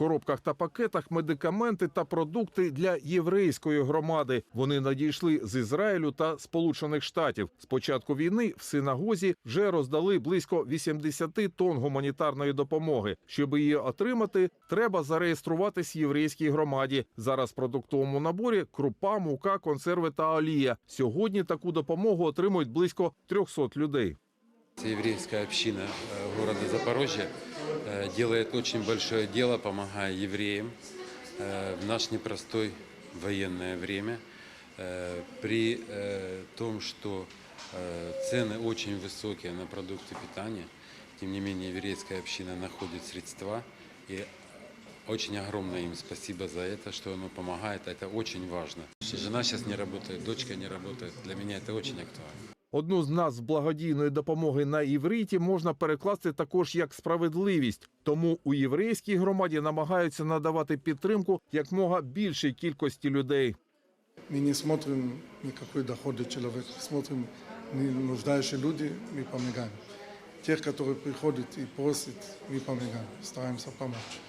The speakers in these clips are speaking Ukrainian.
коробках та пакетах медикаменти та продукти для єврейської громади. Вони надійшли з Ізраїлю та Сполучених Штатів. З початку війни в синагозі вже роздали близько 80 тонн гуманітарної допомоги. Щоб її отримати, треба зареєструватись в єврейській громаді. Зараз в продуктовому наборі крупа, мука, консерви та олія. Сьогодні таку допомогу отримують близько 300 людей. Еврейская община э, города Запорожье э, делает очень большое дело, помогая евреям э, в наш непростой военное время. Э, При э, том, что э, цены очень высокие на продукты питания, тем не менее еврейская община находит средства и очень огромное им спасибо за это, что оно помогает. Это очень важно. Жена сейчас не работает, дочка не работает. Для меня это очень актуально. Одну з назв благодійної допомоги на івриті можна перекласти також як справедливість. Тому у єврейській громаді намагаються надавати підтримку якмога більшій кількості людей. Мы не смотрим никакой доходы человека, смотрим не нуждающие люди, мы помогаем. Тех, которые приходят и просят, мы помогаем, стараемся помочь.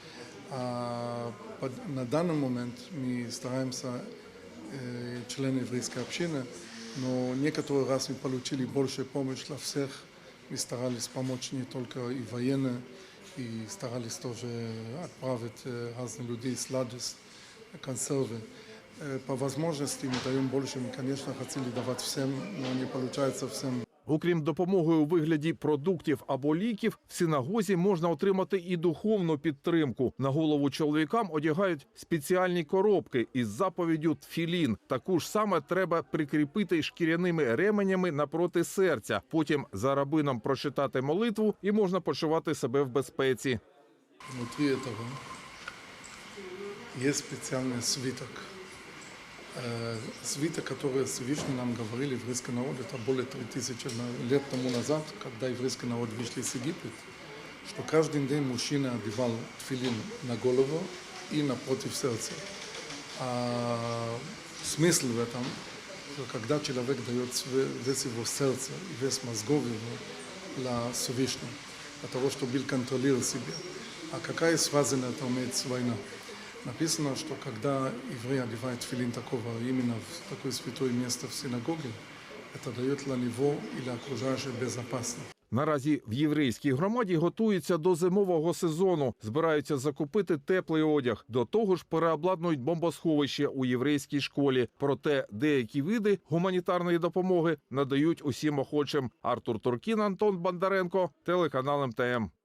А под- на данный момент мы стараемся э, члены еврейской общины, но некоторые раз мы получили больше помощи для всех. Мы старались помочь не только и военные, и старались тоже отправить э, разных людей сладость, консервы. Э, По возможности мы даем больше. Мы, конечно, хотели давать всем, но не получается всем. Окрім допомоги у вигляді продуктів або ліків, в синагозі можна отримати і духовну підтримку. На голову чоловікам одягають спеціальні коробки із заповіддю тфілін. Таку ж саме треба прикріпити шкіряними ременями напроти серця. Потім за рабином прочитати молитву і можна почувати себе в безпеці. Внутри этого есть специальный свиток. Э, Свиток, который Всевышний нам говорили, еврейский народ, это более 3000 на- лет тому назад, когда еврейский народ вышли из Египта, что каждый день мужчина одевал тфилин на голову и напротив сердца. А смысл в этом, что когда человек дает све- весь его сердце и весь мозгов его для Всевышнего, для того, чтобы он контролировал себя. А какая связь на это имеет с войной? Написано, что когда еврей одевает филин такого именно в такое святое место в синагоге, это дает для него или окружающих безопасность. Наразі в єврейській громаді готуються до зимового сезону, збираються закупити теплий одяг. До того ж, переобладнують бомбосховище у єврейській школі. Проте деякі види гуманітарної допомоги надають усім охочим. Артур Туркін, Антон Бондаренко, телеканал МТМ.